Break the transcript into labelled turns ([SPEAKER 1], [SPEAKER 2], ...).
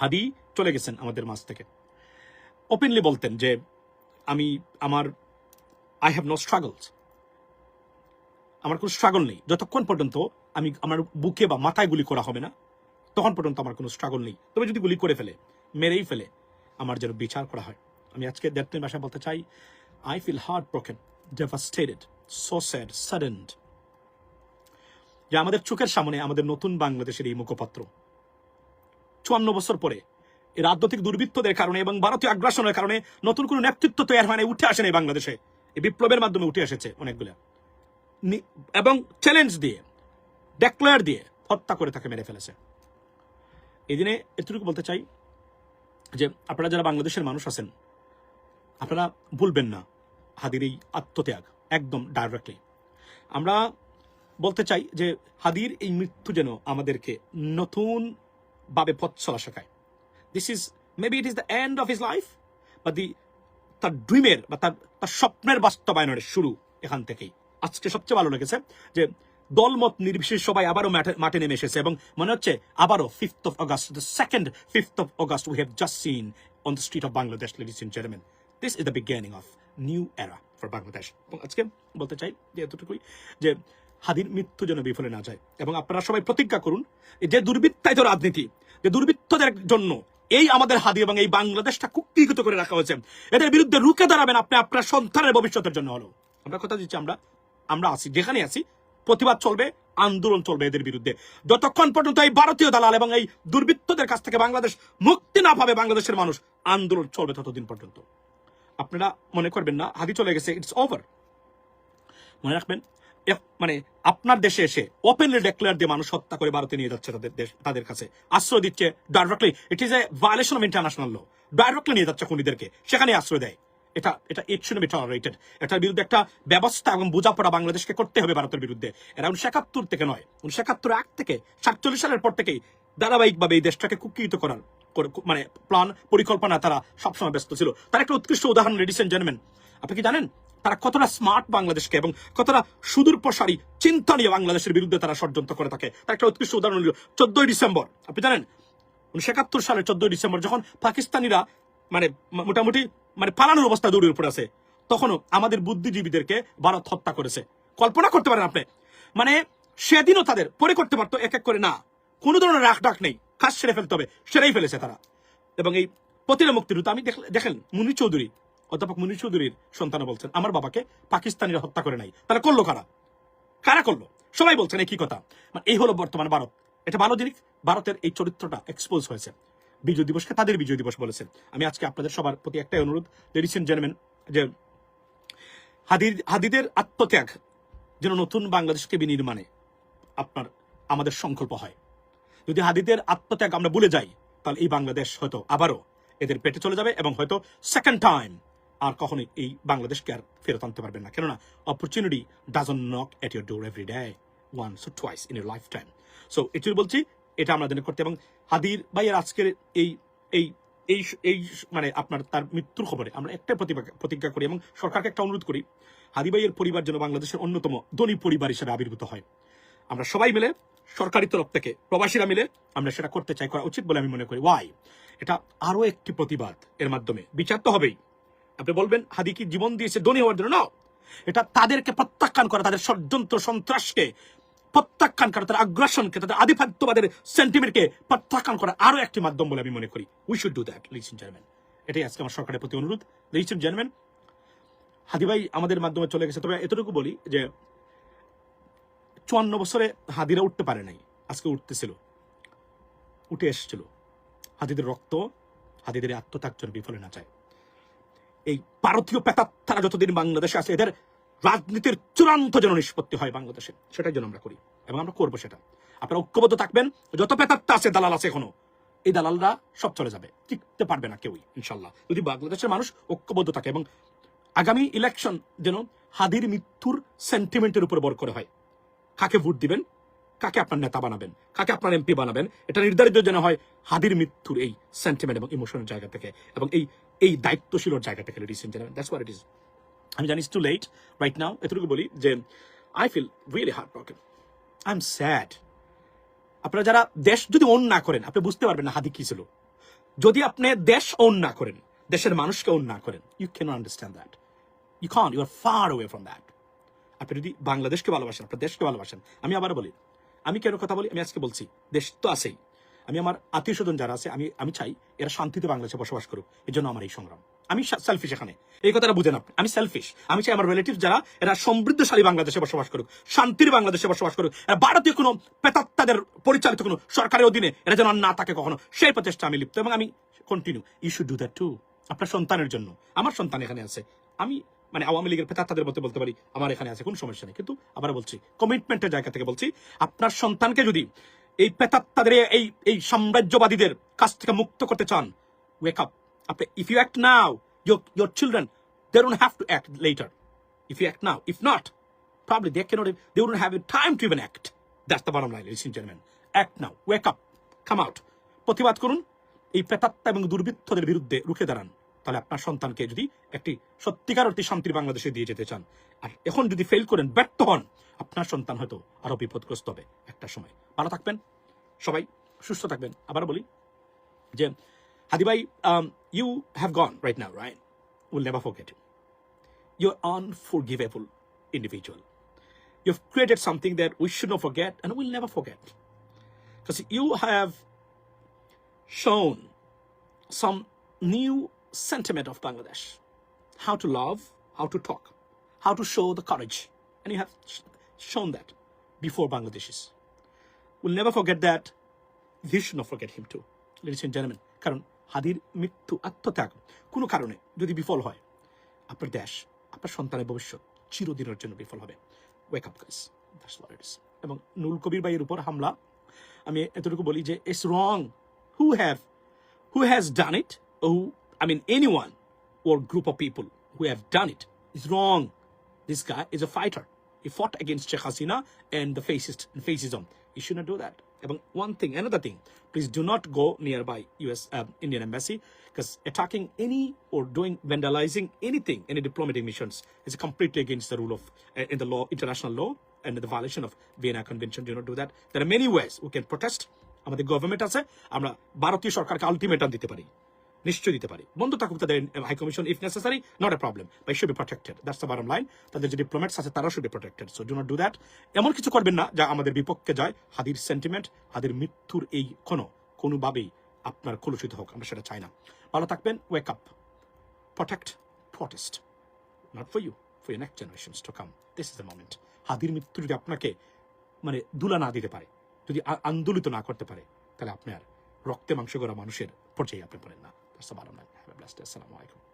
[SPEAKER 1] হাদি চলে গেছেন আমাদের মাঝ থেকে। ওপেনলি বলতেন যে, আমি, আমার আই হ্যাভ নো স্ট্রাগলস আমার কোনো স্ট্রাগল নেই। যতক্ষণ পর্যন্ত আমি, আমার বুকে বা মাথায় গুলি করা হবে না, তখন পর্যন্ত আমার কোনো স্ট্রাগল নেই। তবে যদি গুলি করে ফেলে, মেরেই ফেলে, আমার যেন বিচার করা হয়। আমি আজকে দেড়টির ভাষায় বলতে চাই I feel heart broken devastated so sad saddened যে আমাদের চোখের সামনে আমাদের নতুন বাংলাদেশের এই মুখপাত্র। চুয়ান্ন বছর পরে। রাজনৈতিক দুর্বৃত্তদের কারণে এবং ভারতীয় আগ্রাসনের কারণে নতুন কোনো নেতৃত্ব তৈরি মানে উঠে আসেন এই বাংলাদেশে। এই বিপ্লবের মাধ্যমে উঠে এসেছে অনেকগুলা। এবং চ্যালেঞ্জ দিয়ে ডেক্লেয়ার দিয়ে হত্যা করে তাকে মেরে ফেলেছে। এই দিনে এতটুকু বলতে চাই যে, আপনারা যারা বাংলাদেশের মানুষ আছেন, আপনারা ভুলবেন না হাদির এই আত্মত্যাগ, একদম ডাইরেক্টলি আমরা বলতে চাই যে, হাদির এই মৃত্যু যেন আমাদেরকে নতুন ভাবে পথ চলা শেখায়। This is maybe it is the end of his life বা দি তার ড্রিমের বা তার তার স্বপ্নের বাস্তবায়নের শুরু এখান থেকেই। আজকে সবচেয়ে ভালো লেগেছে যে দলমত নির্বিশেষে সবাই আবারও মাঠে নেমে এসেছে এবং মনে হচ্ছে আবারও fifth of August the second fifth of August we have just seen on the street of Bangladesh ladies in chairman this is the beginning of new era for Bangladesh এবং আজকে বলতে চাই যে এতটুকুই যে হাদির মৃত্যু যেন বিফলে না যায়। এবং আপনারা সবাই প্রতিজ্ঞা করুন, যে দুর্বৃত্তায়িত রাজনীতি, যে দুর্বৃত্তদের জন্য এই আমাদের হাদি এবং এই বাংলাদেশটা কুক্ষিগত করে রাখা হয়েছে, এদের বিরুদ্ধে রুখে দাঁড়াবেন আপনি আপনার সন্তানের ভবিষ্যতের জন্য হলো আমরা কথা দিচ্ছি, আমরা আমরা আছি, যেখানে আছি, প্রতিবাদ চলবে, আন্দোলন চলবে এদের বিরুদ্ধে। যতক্ষণ পর্যন্ত এই ভারতীয় দালাল এবং এই দুর্বৃত্তদের কাছ থেকে বাংলাদেশ মুক্তি না পাবে বাংলাদেশের মানুষ, আন্দোলন চলবে ততদিন পর্যন্ত। আপনারা মনে করবেন না, হাদি চলে গেছে ইটস ওভার মনে রাখবেন মানে আপনার দেশে এসে ওপেনলি ডেক্লেয়ার দিয়ে মানুষ হত্যা করে ভারতে নিয়ে যাচ্ছে তাদের দেশ, তাদের কাছে। আশ্রয় দিচ্ছে directly it is a violation of international law directly নিয়ে যাচ্ছে খুনিদেরকে সেখানে আশ্রয় দেয়। এটা এটা ইট শুড বি টলারেটেড এটার বিরুদ্ধে একটা ব্যবস্থা এবং বোঝাপড়া বাংলাদেশকে করতে হবে ভারতের বিরুদ্ধে। এরা উনিশশো একাত্তর থেকে নয়, উনিশশো একাত্তর আগ থেকে সাতচল্লিশ সালের পর থেকেই ধারাবাহিকভাবে এই দেশটাকে কুক্ষিত করার মানে প্ল্যান পরিকল্পনা তারা সবসময় ব্যস্ত ছিল। তার একটা উৎকৃষ্ট উদাহরণ লেডিস এন্ড জেন্টলম্যান আপনি কি জানেন? তারা কতটা স্মার্ট বাংলাদেশকে এবং কতটা সুদূর প্রসারী চিন্তা নিয়ে বাংলাদেশের বিরুদ্ধে তারা ষড়যন্ত্র করে থাকে। তার একটা উৎকৃষ্ট উদাহরণ হল চোদ্দই ডিসেম্বর। আপনি জানেন, উনিশশো একাত্তর সালের চোদ্দই ডিসেম্বর যখন পাকিস্তানিরা মানে মোটামুটি মানে পালানোর অবস্থা দৌড়ের উপর আছে, তখনও আমাদের বুদ্ধিজীবীদেরকে ভারত হত্যা করেছে। কল্পনা করতে পারেন আপনি মানে সেদিনও তাদের পরে করতে পারতো এক এক করে না। কোনো ধরনের রাখ ডাক নেই কাজ সেরে ফেলতে হবে, সেরেই ফেলেছে তারা। এবং এই প্রতিটা মুক্তির আমি দেখ- দেখেন মুনি চৌধুরী অধ্যাপক মুনি চৌধুরীর সন্তান বলছেন, আমার বাবাকে পাকিস্তানিরা হত্যা করে নাই। তারা করল কারা? কারা করল? সবাই বলছেন একই কথা। মানে এই হলো বর্তমান ভারত। এটা ভালো জিনিস, ভারতের এই চরিত্রটা এক্সপোজ হয়েছে। বিজয় দিবসকে তাদের বিজয় দিবস বলেছেন। আমি আজকে আপনাদের সবার প্রতি একটাই অনুরোধ লেডিস এন্ড যে হাদির, হাদিদের আত্মত্যাগ যেন নতুন বাংলাদেশকে বিনির্মাণে আপনার, আমাদের সংকল্প হয়। যদি হাদিদের আত্মত্যাগ আমরা ভুলে যাই, তাহলে এই বাংলাদেশ হয়তো আবারও এদের পেটে চলে যাবে এবং হয়তো সেকেন্ড টাইম আর কখনোই এই বাংলাদেশকে আর ফেরত আনতে পারবেন না। কেননা opportunity doesn't knock at your door every day once twice in your life time so এটুকু বলছি, এটা আমরা আমাদের করতে এবং হাদির ভাইয়ের আজকের এই এই এই এই মানে আপনার তার মৃত্যুর খবরে আমরা একটা প্রতিজ্ঞা করি এবং সরকারকে একটা অনুরোধ করি, হাদি ভাইয়ের পরিবার যেন বাংলাদেশের অন্যতম ধনী পরিবার হিসেবে আবির্ভূত হয়। আমরা সবাই মিলে সরকারি তরফ থেকে, প্রবাসীরা মিলে আমরা সেটা করতে চাই, করা উচিত বলে আমি মনে করি। ওয়াই এটা আরও একটি প্রতিবাদ এর মাধ্যমে। বিচার তো হবেই। আপনি বলবেন, হাদি কি জীবন দিয়েছে ধনী হওয়ার জন্য? এটা তাদেরকে প্রত্যাখ্যান করা, তাদের ষড়যন্ত্র, সন্ত্রাসকে প্রত্যাখ্যান করা, তাদের আগ্রাসনকে তাদের আধিপত্যবাদের সেন্টিমেন্টকে প্রত্যাখ্যান করা আরও একটি মাধ্যম বলে আমি মনে করি। We should do that listen chairman এটাই আজকে আমার সরকারের প্রতি অনুরোধ। লিসন চেয়ারম্যান হাদি ভাই আমাদের মাধ্যমে চলে গেছে। তবে এতটুকু বলি যে, চুয়ান্ন বছরে হাদিরা উঠতে পারে নাই। আজকে উঠতেছিল, উঠে এসেছিল। হাদিদের রক্ত, হাদিদের আত্মত্যাগ যেন বিফলে না যায়। এই ভারতীয় পেতাত্তারা যতদিন বাংলাদেশে আছে, এদের রাজনীতির চূড়ান্ত যেন নিষ্পত্তি হয় বাংলাদেশে, সেটাই যেন আমরা করি। এবং আমরা করব সেটা। আপনারা ঐক্যবদ্ধ থাকবেন, যত পেতাত্তা আছে, দালাল আছে এখনও, এই দালালরা সব চলে যাবে, টিকতে পারবে না কেউই, ইনশাল্লাহ। যদি বাংলাদেশের মানুষ ঐক্যবদ্ধ থাকে এবং আগামী ইলেকশন যেন হাদির মৃত্যুর সেন্টিমেন্টের উপর বর করে হয়, কাকে ভোট দিবেন, কাকে আপনার নেতা বানাবেন, কাকে আপনার এমপি বানাবেন, এটা নির্ধারিত যেন হয় হাদির মৃত্যুর এই সেন্টিমেন্ট এবং ইমোশনের জায়গা থেকে। এবং এই এই দায়িত্বশীলর জায়গা থেকে ladies and gentleman that's what it is আমি জানি টু লেট রাইট নাও এতটুকু বলি যে I feel really heart broken I am sad আপনারা যারা দেশ যদি অন না করেন, আপনি বুঝতে পারবেন না হাদি কি ছিল। যদি আপনি দেশ অন না করেন, দেশের মানুষকে অন না করেন you can understand that you can you are far way from that আপনি যদি বাংলাদেশকে ভালোবাসেন, আপনার দেশকে ভালোবাসেন, আমি আবার বলি, আমি কেন কথা বলি? আমি আজকে বলছি, দেশ তো আছেই। আমি আমার আত্মীয় স্বজন যারা আছে, আমি আমি চাই এরা শান্তিতে বাংলাদেশে বসবাস করুক। এই জন্য আমার এই সংগ্রাম। আমি সেলফিশ এখানে। এই কথাটা বুঝেন আপনি। আমি সেলফিশ আমি চাই আমার রিলেটিভ যারা, এরা সমৃদ্ধশালী বাংলাদেশে বসবাস করুক, শান্তির বাংলাদেশে বসবাস করুক। এরা ভারতীয় কোনো পেতাত্তাদের পরিচালিত কোনো সরকারের অধীনে এরা যেন না থাকে কখনো, সেই প্রচেষ্টা আমি লিপ্ত। এবং আমি continue you should do that too আপনার সন্তানের জন্য। আমার সন্তান এখানে আছে। আমি মানে আওয়ামী লীগের পেতাত্তাদের মধ্যে বলতে পারি, আমার এখানে আছে, কোনো সমস্যা নেই। কিন্তু আবার বলছি কমিটমেন্টের জায়গা থেকে বলছি, আপনার সন্তানকে যদি এই পেতাত্তাদের, এই এই সাম্রাজ্যবাদীদের কাছ থেকে মুক্ত করতে চান। ওয়েক আপ আপনি if you act now your your children, they don't have to act later. If you act now. If not, probably they cannot, they wouldn't have the time to even act. That's the bottom line, ladies gentlemen. Act now. Wake up. Come out. প্রতিবাদ করুন। এই প্রেতাত্মা এবং দুর্বৃত্তদের বিরুদ্ধে রুখে দাঁড়ান। তাহলে আপনার সন্তানকে যদি একটি সত্যিকার অর্থে শান্তির বাংলাদেশে দিয়ে যেতে চান। আর এখন যদি ফেল করেন, ব্যর্থ হন, আপনার সন্তান হয়তো আরও বিপদগ্রস্ত হবে একটা সময়। ভালো থাকবেন সবাই সুস্থ থাকবেন আবার বলি যে হাদি ভাই you have gone right now right will never forget you you're unforgivable individual. You've created something that we should not forget and we'll never forget. Because you have shown some new sentiment of Bangladesh. How to love, how to talk, how to show the courage. And you have sh- shown that before Bangladeshis. We'll never forget that. We should not forget him too, ladies কারণ হাদির মৃত্যু আত্মত্যাগ কোনো কারণে যদি বিফল হয় আপনার দেশ আপনার সন্তানের ভবিষ্যৎ চিরদিনের জন্য বিফল হবে wake up guys that's what it is এবং নুল কবির ভাইয়ের উপর হামলা আমি এতটুকু বলি যে it's wrong who have who has done it, or who, I mean, anyone or group of people who have done it is wrong. This guy is a fighter. He fought against Sheikh Hasina and the fascist and. He should not do that. One thing, another thing, please do not go nearby U.S. Um, Indian embassy because attacking any or doing vandalizing anything, any diplomatic missions is completely against the rule of uh, in the law, international law, and the violation of Vienna Convention. Do not do that. There are many ways we can protest. আমাদের government আছে আমরা ভারতীয় সরকারকে ultimatum দিতে পারি নিশ্চয়ই দিতে পারি। বন্ধ থাকুক তাদের high commission if necessary not a problem by should be protected that's the bottom line তাদের যে ডিপ্লোমেটস আছে তারা be protected so do not do that এমন কিছু করবেন না যা আমাদের বিপক্ষে যায়। হাদির সেন্টিমেন্ট হাদির মৃত্যুর এই ক্ষণ কোনোভাবেই আপনার কলুষিত হোক, আমরা সেটা চাই না। ভালো থাকবেন। Wake up protect protest not for you for your next generations to come this is the moment হাদির মৃত্যু যদি আপনাকে মানে দুলা না দিতে পারে, যদি আন্দোলিত না করতে পারে, তাহলে আপনি আর রক্তে মাংস করা মানুষের পর্যায়ে আপনি পড়েন না। That's the bottom line. Have a blessed day.